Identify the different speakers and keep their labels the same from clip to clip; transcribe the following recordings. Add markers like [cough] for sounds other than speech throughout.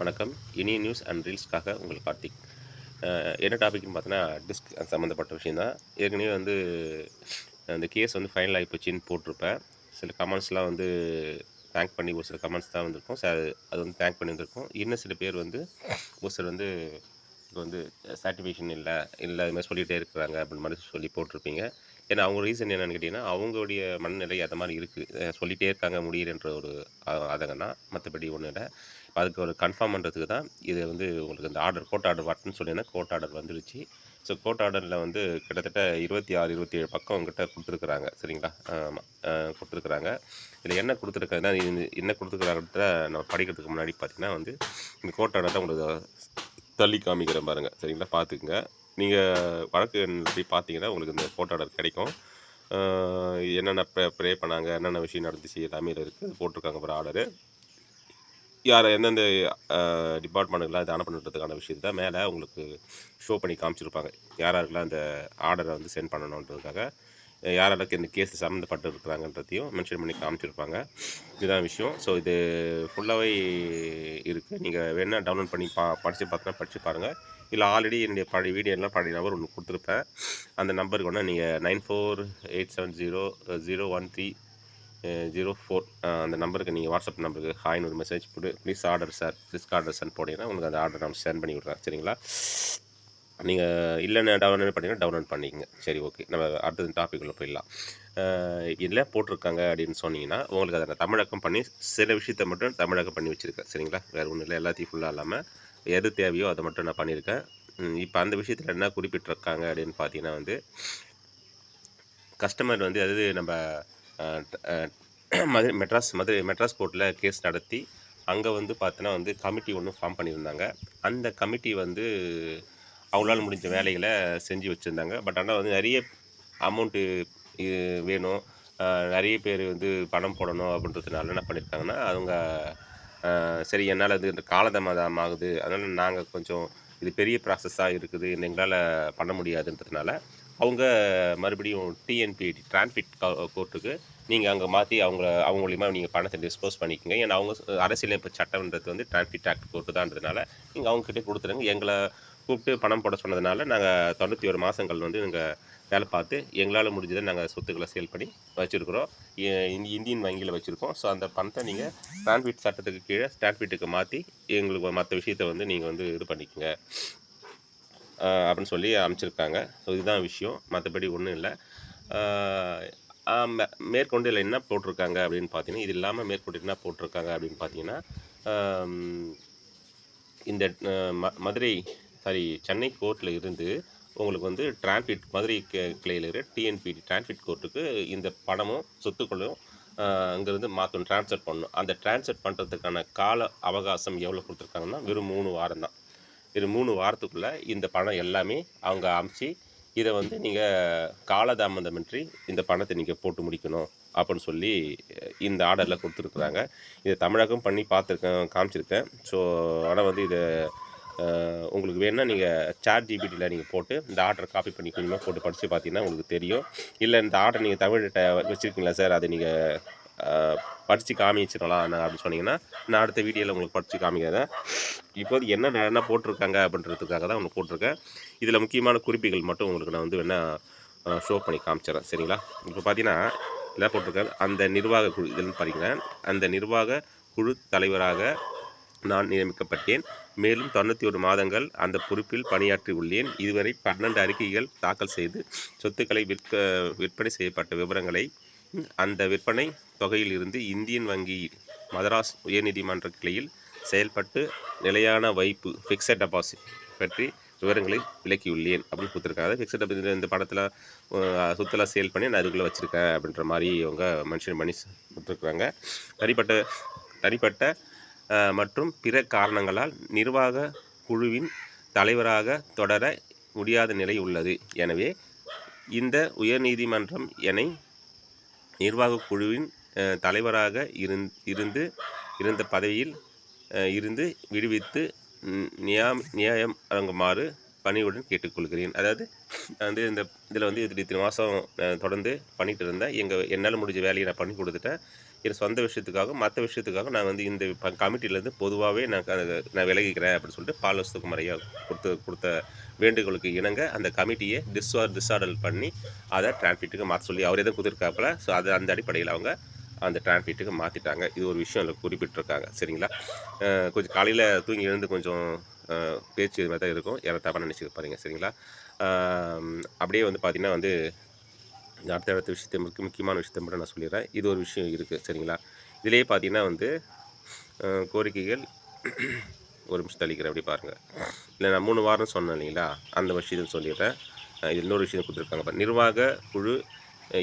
Speaker 1: வணக்கம். இனிய news and ரீல்ஸ்க்காக உங்கள் கார்த்திக். என்ன டாபிக்னு பார்த்தோன்னா டிஸ்க் சம்மந்தப்பட்ட விஷயம் தான் ஏற்கனவே வந்து அந்த கேஸ் வந்து ஃபைனல் ஆகி போச்சுன்னு போட்டிருப்பேன். சில கமெண்ட்ஸ்லாம் வந்து தேங்க் பண்ணி ஒரு சில கமெண்ட்ஸ் தான் வந்திருக்கும். சார் அது வந்து தேங்க் பண்ணி வந்திருக்கும். இன்னும் சில பேர் வந்து ஒரு சிலர் வந்து இப்போ வந்து சாட்டிஃபிகேஷன் இல்லை இல்லை இது மாதிரி சொல்லிகிட்டே இருக்கிறாங்க அப்படின்னு மாதிரி சொல்லி போட்டிருப்பீங்க. ஏன்னா அவங்க ரீசன் என்னென்னு கேட்டிங்கன்னா அவங்களுடைய மனநிலை அது மாதிரி இருக்குது சொல்லிகிட்டே இருக்காங்க முடியலன்ற ஒரு அதங்கன்னா மற்றபடி ஒன்றும் இல்லை. அதுக்கு ஒரு கன்ஃபார்ம் பண்ணுறதுக்கு தான் இது வந்து உங்களுக்கு இந்த ஆர்டர் கோட் ஆர்டர் வரட்டுன்னு சொல்லியிருந்தேன் கோட் ஆர்டர் வந்துருச்சு. ஸோ கோட் ஆர்டரில் வந்து கிட்டத்தட்ட இருபத்தி ஆறு இருபத்தி ஏழு பக்கம் உங்ககிட்ட கொடுத்துருக்குறாங்க. சரிங்களா? ஆமாம் கொடுத்துருக்குறாங்க. இதில் என்ன கொடுத்துருக்காங்கன்னா என்ன கொடுத்துருக்குறாங்கன்ற நம்ம படிக்கிறதுக்கு முன்னாடி பார்த்தீங்கன்னா வந்து இந்த கோட் ஆர்டர் தான் உங்களுக்கு தள்ளி காமிக்கிறேன் பாருங்கள் சரிங்களா? பார்த்துக்குங்க. நீங்கள் வழக்கு போய் பார்த்தீங்கன்னா உங்களுக்கு இந்த கோட் ஆர்டர் கிடைக்கும். என்னென்ன ப்ரே ப்ரே பண்ணாங்க என்னென்ன விஷயம் நடந்துச்சு எல்லாமே இதில் இருக்குது போட்டிருக்காங்க ஒரு ஆர்டரு யார் எந்தெந்த டிபார்ட்மெண்ட்டுக்கெலாம் இது அனுப்பணுன்றதுக்கான விஷயத்த மேலே உங்களுக்கு ஷோ பண்ணி காமிச்சிருப்பாங்க. யார் அந்த ஆர்டரை வந்து சென்ட் பண்ணணுன்றதுக்காக யார் இந்த கேஸ் சம்மந்தப்பட்டு இருக்கிறாங்கன்றதையும் மென்ஷன் பண்ணி காமிச்சிருப்பாங்க. இதுதான் விஷயம். ஸோ இது ஃபுல்லாகவே இருக்குது நீங்கள் வேணால் டவுன்லோட் பண்ணி பா படித்து பார்த்தோன்னா படித்து பாருங்கள் இல்லை ஆல்ரெடி என்னுடைய பழைய வீடியோ எல்லாம் பழைய நம்பர் ஒன்று கொடுத்துருப்பேன். அந்த நம்பருக்கு ஒன்று நீங்கள் nine four eight seven zero zero one three zero four அந்த நம்பருக்கு நீங்கள் வாட்ஸ்அப் நம்பருக்கு ஹாய்னு ஒரு மெசேஜ் போட்டு please order sir please order sir போனீங்கன்னா உங்களுக்கு அந்த ஆர்டர் நான் சென்ட் பண்ணி விட்றேன் சரிங்களா? நீங்கள் இல்லைன்னு டவுன்லோட் பண்ணிங்கன்னா டவுன்லோட் பண்ணிக்கங்க. சரி ஓகே நம்ம அடுத்தது டாபிக் உள்ள போயிடலாம். இதில் போட்டிருக்காங்க அப்படின்னு சொன்னீங்கன்னா உங்களுக்கு அதை நான் தமிழகம் பண்ணி சில விஷயத்தை மட்டும் தமிழகம் பண்ணி வச்சுருக்கேன். சரிங்களா? வேறு ஒன்றும் இல்லை. எல்லாத்தையும் ஃபுல்லாக இல்லாமல் எது தேவையோ அதை மட்டும் நான் பண்ணியிருக்கேன். இப்போ அந்த விஷயத்தில் என்ன குறிப்பிட்டிருக்காங்க அப்படின்னு பார்த்தீங்கன்னா வந்து கஸ்டமர் வந்து அது நம்ம மதுரை மெட்ராஸ் மதுரை மெட்ராஸ் கோர்ட்டில் கேஸ் நடத்தி அங்கே வந்து பார்த்தோன்னா வந்து கமிட்டி ஒன்று ஃபார்ம் பண்ணியிருந்தாங்க. அந்த கமிட்டி வந்து அவங்களால முடிஞ்ச வேலைகளை செஞ்சு வச்சுருந்தாங்க. பட் ஆனால் வந்து நிறைய அமௌண்ட்டு வேணும். நிறைய பேர் வந்து பணம் போடணும் அப்படின்றதுனால என்ன பண்ணியிருக்காங்கன்னா அவங்க சரி என்னால் அது காலதாமதம் ஆகுது. அதனால் நாங்கள் கொஞ்சம் இது பெரிய ப்ராசஸாக இருக்குது. எங்களால் பண்ண முடியாதுன்றதுனால அவங்க மறுபடியும் டிஎன்பிடி டிரான்ஸ்பிட் கோர்ட்டுக்கு நீங்கள் அங்கே மாற்றி அவங்கள அவங்க மூலியமாக நீங்கள் பணத்தை டிஸ்போஸ் பண்ணிக்கோங்க. ஏன்னா அவங்க அரசியலமைப்பு சட்டம்ன்றது வந்து டிரான்ஸ்பிட் ஆக்ட் கோர்ட்டு தான்றதுனால நீங்கள் அவங்ககிட்ட கொடுத்துருங்க. எங்களை கூப்பிட்டு பணம் போட சொன்னதுனால நாங்கள் தொண்ணூற்றி ஒரு மாதங்கள் வந்து நாங்கள் வேலை பார்த்து எங்களால் முடிஞ்சதை நாங்கள் சொத்துக்களை சேல் பண்ணி வச்சுருக்குறோம். இந்தியன் வங்கியில் வச்சுருக்கோம். ஸோ அந்த பணத்தை நீங்கள் டிரான்ஸ்பிட் சட்டத்துக்கு கீழே டிரான்ஸ்பிட்டுக்கு மாற்றி எங்களுக்கு மற்ற விஷயத்தை வந்து நீங்கள் வந்து இது பண்ணிக்கோங்க. அப்படின்னு சொல்லி அமைச்சிருக்காங்க ஸோ இதுதான் விஷயம். மற்றபடி ஒன்றும் இல்லை. மேற்கொண்டு இல்லை என்ன போட்டிருக்காங்க அப்படின்னு பார்த்தீங்கன்னா இது இல்லாமல் மேற்கொண்டு என்ன போட்டிருக்காங்க அப்படின்னு பார்த்தீங்கன்னா இந்த ம மதுரை சாரி சென்னை கோர்ட்டில் இருந்து உங்களுக்கு வந்து டிரான்ஸ்பிட் மதுரை கிளையில் இருக்கிற டிஎன்பிடி டிரான்ஸ்பிட் கோர்ட்டுக்கு இந்த பணமும் சொத்துக்களும் அங்கேருந்து மாற்றணும் டிரான்ஸ்ஃபர் பண்ணணும். அந்த டிரான்ஸ்ஃபர் பண்ணுறதுக்கான கால அவகாசம் எவ்வளோ கொடுத்துருக்காங்கன்னா வெறும் மூணு வாரம் தான். இது மூணு வாரத்துக்குள்ளே இந்த பணம் எல்லாமே அவங்க அமுச்சு இதை வந்து நீங்கள் காலதாமதமின்றி இந்த பணத்தை நீங்கள் போட்டு முடிக்கணும் அப்படின்னு சொல்லி இந்த ஆர்டரில் கொடுத்துருக்குறாங்க. இதை தமிழகம் பண்ணி பார்த்துருக்கேன் காமிச்சிருக்கேன். ஸோ ஆனால் வந்து இதை உங்களுக்கு வேணால் நீங்கள் சாட் ஜிபிடியில் நீங்கள் போட்டு இந்த ஆர்டரை காப்பி பண்ணி கொஞ்சமாக போட்டு படித்து பார்த்தீங்கன்னா உங்களுக்கு தெரியும். இல்லை இந்த ஆர்டர் நீங்கள் தமிழ்கிட்ட வச்சுருக்கீங்களா சார்? அதை நீங்கள் படித்து காமிச்சிடலாம் நான் அப்படின்னு சொன்னீங்கன்னா நான் அடுத்த வீடியோவில் உங்களுக்கு படித்து காமிக்கிறேன். இப்போது என்ன என்ன போட்டிருக்காங்க அப்படின்றதுக்காக தான் உங்களுக்கு போட்டிருக்கேன். இதில் முக்கியமான குறிப்புகள் மட்டும் உங்களுக்கு நான் வந்து வேணால் ஷோ பண்ணி காமிச்சிடறேன். சரிங்களா? இப்போ பார்த்தீங்கன்னா என்ன போட்டிருக்கேன் அந்த நிர்வாக குழு இதுன்னு பார்த்தீங்கன்னா அந்த நிர்வாக குழு தலைவராக நான் நியமிக்கப்பட்டேன். மேலும் தொண்ணூற்றி ஒரு மாதங்கள் அந்த பொறுப்பில் பணியாற்றி உள்ளேன். இதுவரை பன்னெண்டு அறிக்கைகள் தாக்கல் செய்து சொத்துக்களை விற்க விற்பனை செய்யப்பட்ட விவரங்களை அந்த விற்பனை தொகையில் இருந்து இந்தியன் வங்கி மதராஸ் உயர்நீதிமன்ற கிளையில் செயல்பட்டு நிலையான வைப்பு ஃபிக்ஸட் டெபாசிட் பற்றி விவரங்களை விளக்கியுள்ளேன் அப்படின்னு கொடுத்துருக்காங்க. ஃபிக்ஸட் டெபாசிட் இந்த படத்தில் சுத்தலாக சேல் பண்ணி நான் அதுக்குள்ளே வச்சுருக்கேன் அப்படின்ற மாதிரி அவங்க மென்ஷன் பண்ணி கொடுத்துருக்குறாங்க தனிப்பட்ட தனிப்பட்ட மற்றும் பிற காரணங்களால் நிர்வாக குழுவின் தலைவராக தொடர முடியாத நிலை உள்ளது. எனவே இந்த உயர்நீதிமன்றம் என்னை நிர்வாக குழுவின் தலைவராக இருந் இருந்து இருந்த பதவியில் இருந்து விடுவித்து நியாம் நியாயம் வழங்குமாறு பணியுடன் கேட்டுக்கொள்கிறேன். அதாவது வந்து இந்த இதில் வந்து இத்தனை மாதம் தொடர்ந்து பண்ணிகிட்டு இருந்தேன். எங்கள் என்னால் முடிஞ்ச வேலையை நான் பண்ணி கொடுத்துட்டேன். என் சொந்த விஷயத்துக்காகவும் மற்ற விஷயத்துக்காகவும் நான் வந்து இந்த கமிட்டிலேருந்து பொதுவாகவே நான் நான் விலகிக்கிறேன் அப்படின்னு சொல்லிட்டு பால் சுகுமார் கொடுத்து கொடுத்த வேண்டுகோளுக்கு இணங்க அந்த கமிட்டியை டிஸ்ஆர் டிஸார்டல் பண்ணி அதை டிரான்ஸ்பீட்டுக்கு மாற்ற சொல்லி அவர் எதுவும் கொடுத்துருக்காப்புல. ஸோ அது அந்த அடிப்படையில் அவங்க அந்த டிரான்ஸ்பீட்டுக்கு மாற்றிட்டாங்க இது ஒரு விஷயம் அதில் குறிப்பிட்டிருக்காங்க. சரிங்களா? கொஞ்சம் காலையில் தூங்கி எழுந்து கொஞ்சம் பேச்சு இது மாதிரி தான் இருக்கும். யாரும் தப்பாக நினச்சிக்க பாருங்க சரிங்களா? அப்படியே வந்து பார்த்திங்கன்னா வந்து அடுத்த அடுத்த விஷயத்தை முக்கிய முக்கியமான விஷயத்தை மட்டும் நான் சொல்லிடுறேன். இது ஒரு விஷயம் இருக்குது சரிங்களா? இதிலேயே பார்த்தீங்கன்னா வந்து கோரிக்கைகள் [clears throat] ஒரு நிமிஷம் தள்ளிக்கிறேன் அப்படி பாருங்கள் இல்லை நான் மூணு வாரம் சொன்னேன் இல்லைங்களா? அந்த விஷயத்தை சொல்லிடுறேன். இது இன்னொரு விஷயம் கொடுத்துருக்காங்க பாருங்க. நிர்வாக குழு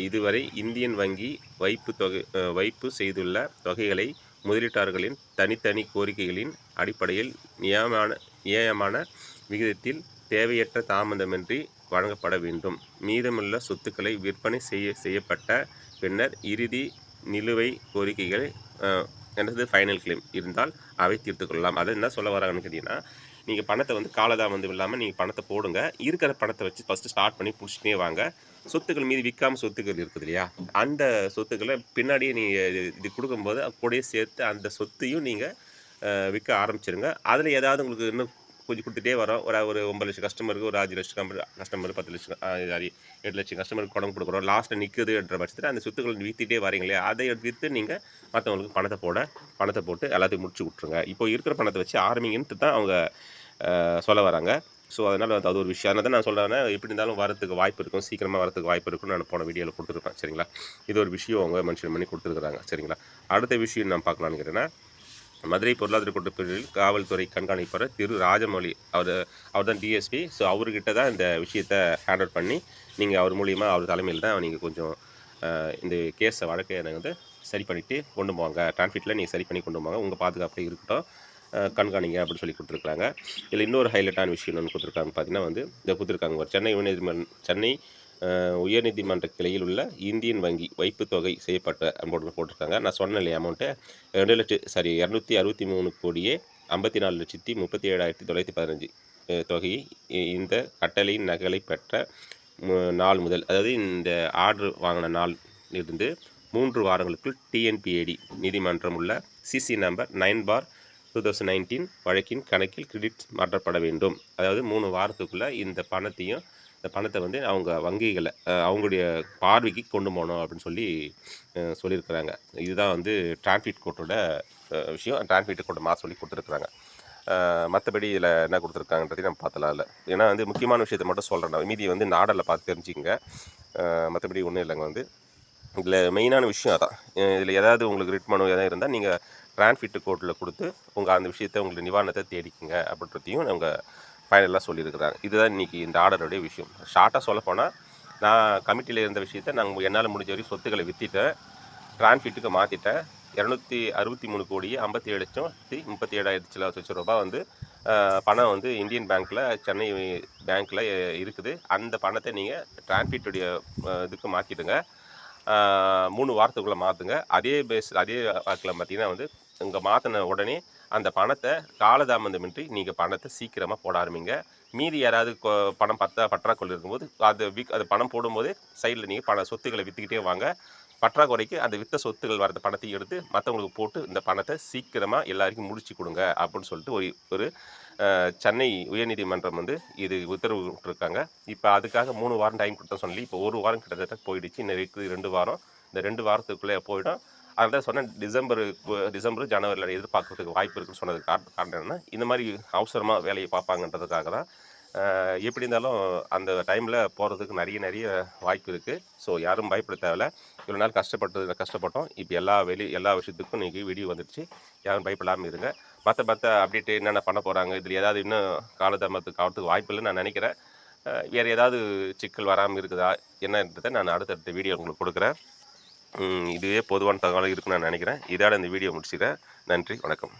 Speaker 1: இதுவரை இந்தியன் வங்கி வைப்பு தொகை வைப்பு செய்துள்ள தொகைகளை முதலீட்டாளர்களின் தனித்தனி கோரிக்கைகளின் அடிப்படையில் நியமான நியாயமான விகிதத்தில் தேவையற்ற தாமதமின்றி வழங்கப்பட வேண்டும். மீதமுள்ள சொத்துக்களை விற்பனை செய்ய செய்யப்பட்ட பின்னர் இறுதி நிலுவை கோரிக்கைகள் என்றது ஃபைனல் கிளைம் இருந்தால் அவை தீர்த்து கொள்ளலாம். அதை என்ன சொல்ல வராங்கன்னு கேட்டிங்கன்னா நீங்கள் பணத்தை வந்து காலதாமதம் இல்லாமல் நீங்கள் பணத்தை போடுங்க. இருக்கிற பணத்தை வச்சு ஃபஸ்ட்டு ஸ்டார்ட் பண்ணி பிடிச்சிட்டே வாங்க. சொத்துக்கள் மீது விற்காம சொத்துக்கள் இருக்குது இல்லையா? அந்த சொத்துக்களை பின்னாடியே நீங்கள் இது கொடுக்கும்போது கூடயே சேர்த்து அந்த சொத்தையும் நீங்கள் விற்க ஆரம்பிச்சிருங்க. அதில் ஏதாவது உங்களுக்கு இன்னும் கொஞ்சம் கொடுத்துட்டே வரோம். ஒரு ஒரு ஒன்பது லட்சம் கஸ்டமருக்கு ஒரு அஞ்சு லட்சம் கஸ்டமர் பத்து லட்சம் சாரி எட்டு லட்சம் கஸ்டமருக்கு பணம் கொடுக்குறோம். லாஸ்ட்டில் நிற்குதுன்ற பட்சத்தில் அந்த சொத்துக்கள் விற்றுட்டே வரீங்களே அதை விற்று நீங்கள் மற்றவங்களுக்கு பணத்தை போட பணத்தை போட்டு எல்லாத்தையும் முடிச்சு விட்ருங்க இப்போ இருக்கிற பணத்தை வச்சு ஆரம்பிங்கன்ட்டு தான் அவங்க சொல்ல வராங்க. ஸோ அதனால் வந்து அது ஒரு விஷயம். அதனால் தான் நான் சொல்கிறேன்னா எப்படி இருந்தாலும் வரத்துக்கு வாய்ப்பு இருக்கும். சீக்கிரமாக வரத்துக்கு வாய்ப்பு இருக்கும்னு நான் போன வீடியோவில் கொடுத்துருப்பேன் சரிங்களா? இது ஒரு விஷயம் அவங்க மென்ஷன் பண்ணி கொடுத்துருக்குறாங்க. சரிங்களா? அடுத்த விஷயம் நான் பார்க்கலான்னு கேட்டேன்னா மதுரை பொருளாதார கூட்டப்பிரிவில் காவல்துறை கண்காணிப்பாளர் திரு ராஜமௌழி அவர் அவர் தான் டிஎஸ்பி ஸோ அவர்கிட்ட தான் இந்த விஷயத்தை ஹேண்டில் பண்ணி நீங்கள் அவர் மூலியமாக அவர் தலைமையில் தான் நீங்கள் கொஞ்சம் இந்த கேஸை வழக்கை எனக்கு வந்து சரி பண்ணிவிட்டு கொண்டு போவாங்க டிரான்ஸ்ஃபிட்டில் நீங்கள் சரி பண்ணி கொண்டு போவாங்க உங்கள் பாதுகாப்பாக இருக்கட்டும். கண்காணிங்க அப்படின்னு சொல்லி கொடுத்துருக்காங்க இதில் இன்னொரு ஹைலைட்டான விஷயம் என்னென்னு கொடுத்துருக்காங்க பார்த்தீங்கன்னா வந்து இதை கொடுத்துருக்காங்க ஒரு சென்னை உயர்நீதிமன்ற சென்னை உயர்நீதிமன்ற கிளையில் உள்ள இந்தியன் வங்கி வைப்பு தொகை செய்யப்பட்ட அமௌண்ட் போட்டிருக்காங்க. நான் சொன்னேன் இல்லையா அமௌண்ட்டு ரெண்டு லட்சம் சாரி இரநூத்தி அறுபத்தி மூணு கோடியே ஐம்பத்தி நாலு லட்சத்தி முப்பத்தி ஏழாயிரத்தி தொள்ளாயிரத்தி பதினஞ்சு தொகையை இந்த கட்டளையின் நகலை பெற்ற மு- நாள் முதல் அதாவது இந்த ஆர்டர் வாங்கின நாள் இருந்து மூன்று வாரங்களுக்குள் டிஎன்பிஏடி நீதிமன்றம் உள்ள CC number nine bar two thousand nineteen வழக்கின் கணக்கில் கிரெடிட் மாற்றப்பட வேண்டும். அதாவது மூணு வாரத்துக்குள்ளே இந்த பணத்தையும் இந்த பணத்தை வந்து அவங்க வங்கிகளை அவங்களுடைய பார்வைக்கு கொண்டு போகணும் அப்படின்னு சொல்லி சொல்லியிருக்கிறாங்க. இதுதான் வந்து டிரான்ஸ்ஃபிட் கோர்ட்டோட விஷயம். டிரான்ஸ்ஃபிட் கோர்ட்டை மாற்ற சொல்லி கொடுத்துருக்குறாங்க. மற்றபடி இதில் என்ன கொடுத்துருக்காங்கன்றதையும் நம்ம பார்த்தலாம் இல்லை. ஏன்னா வந்து முக்கியமான விஷயத்தை மட்டும் சொல்கிறேன் நான். மீதி வந்து நாடலில் பார்த்து தெரிஞ்சிக்கங்க. மற்றபடி ஒன்றும் இல்லைங்க வந்து. இதில் மெயினான விஷயம் அதான். இதில் ஏதாவது உங்களுக்கு ரிட் மனு எதாவது இருந்தால் நீங்கள் டிரான்ஸ்ஃபிட் கோர்ட்டில் கொடுத்து உங்கள் அந்த விஷயத்தை உங்களுக்கு நிவாரணத்தை தேடிக்குங்க அப்படின்றதையும் நாங்கள் ஃபைனலாக சொல்லியிருக்கிறாங்க இதுதான் இன்றைக்கி இந்த ஆர்டருடைய விஷயம். ஷார்ட்டாக சொல்லப்போனால் நான் கமிட்டியில் இருந்த விஷயத்தை நாங்கள் என்னால் முடிஞ்ச வரைக்கும் சொத்துக்களை விற்றுட்டேன் டிரான்ஸ்ஃபிட்டுக்கு மாற்றிட்டேன் இரநூத்தி அறுபத்தி மூணு கோடியே ஐம்பத்தி ஏழு லட்சத்தி முப்பத்தி ஏழாயிரத்தி லட்சம் ரூபாய் வந்து பணம் வந்து இந்தியன் பேங்க்கில் சென்னை பேங்க்கில் இருக்குது. அந்த பணத்தை நீங்கள் டிரான்ஸ்ஃபிட்டுடைய இதுக்கு மாற்றிடுங்க மூணு வாரத்துக்குள்ளே மாற்றுங்க அதே பேஸ் அதே வாக்கில் பார்த்தீங்கன்னா வந்து இங்கே மாற்றின உடனே அந்த பணத்தை காலதாமதமின்றி நீங்கள் பணத்தை சீக்கிரமாக போட ஆரம்பிங்க. மீதி யாராவது பணம் பத்தா பற்றாக்குறை இருக்கும்போது அது விக் அது பணம் போடும்போது சைடில் நீங்கள் பண சொத்துக்களை விற்றுக்கிட்டே வாங்க. பற்றாக்குறைக்கு அந்த வித்த சொத்துக்கள் வர்ற பணத்தையும் எடுத்து மற்றவங்களுக்கு போட்டு இந்த பணத்தை சீக்கிரமாக எல்லாருக்கும் முடிச்சு கொடுங்க அப்படின்னு சொல்லிட்டு ஒரு ஒரு சென்னை உயர்நீதிமன்றம் வந்து இது உத்தரவு விட்டுருக்காங்க. இப்போ அதுக்காக மூணு வாரம் டைம் கொடுத்தா சொல்லி இப்போ ஒரு வாரம் கிட்டத்தட்ட போயிடுச்சு. இன்னும் இருக்குது ரெண்டு வாரம். இந்த ரெண்டு வாரத்துக்குள்ளே போயிடும். அதான் சொன்னேன் டிசம்பர் டிசம்பர் ஜனவரியில் எதிர்பார்க்கறதுக்கு வாய்ப்பு இருக்குன்னு சொன்னதுக்கு காரணம் காரணம் என்னன்னா இந்த மாதிரி அவசரமாக வேலையை பார்ப்பாங்கன்றதுக்காக தான் எப்படி இருந்தாலும் அந்த டைமில் போகிறதுக்கு நிறைய நிறைய வாய்ப்பு இருக்குது ஸோ யாரும் பயப்பட தேவையில்ல. இவ்வளோ நாள் கஷ்டப்பட்டது கஷ்டப்பட்டோம். இப்போ எல்லா வெளி எல்லா விஷயத்துக்கும் இன்றைக்கி வீடியோ வந்துடுச்சு யாரும் பயப்படாமல் இருங்க. மற்ற மற்ற அப்டேட் என்னென்ன பண்ண போகிறாங்க இதில் ஏதாவது இன்னும் காலதாமத்துக்கு ஆகிறதுக்கு வாய்ப்பு இல்லைன்னு நான் நினைக்கிறேன். வேறு ஏதாவது சிக்கல் வராமல் இருக்குதா என்னன்றதை நான் அடுத்தடுத்த வீடியோ உங்களுக்கு கொடுக்குறேன். இதுவே பொதுவான தகவலாக இருக்குன்னு நான் நினைக்கிறேன். இதோட இந்த வீடியோ முடிச்சுக்கிறேன். நன்றி வணக்கம்.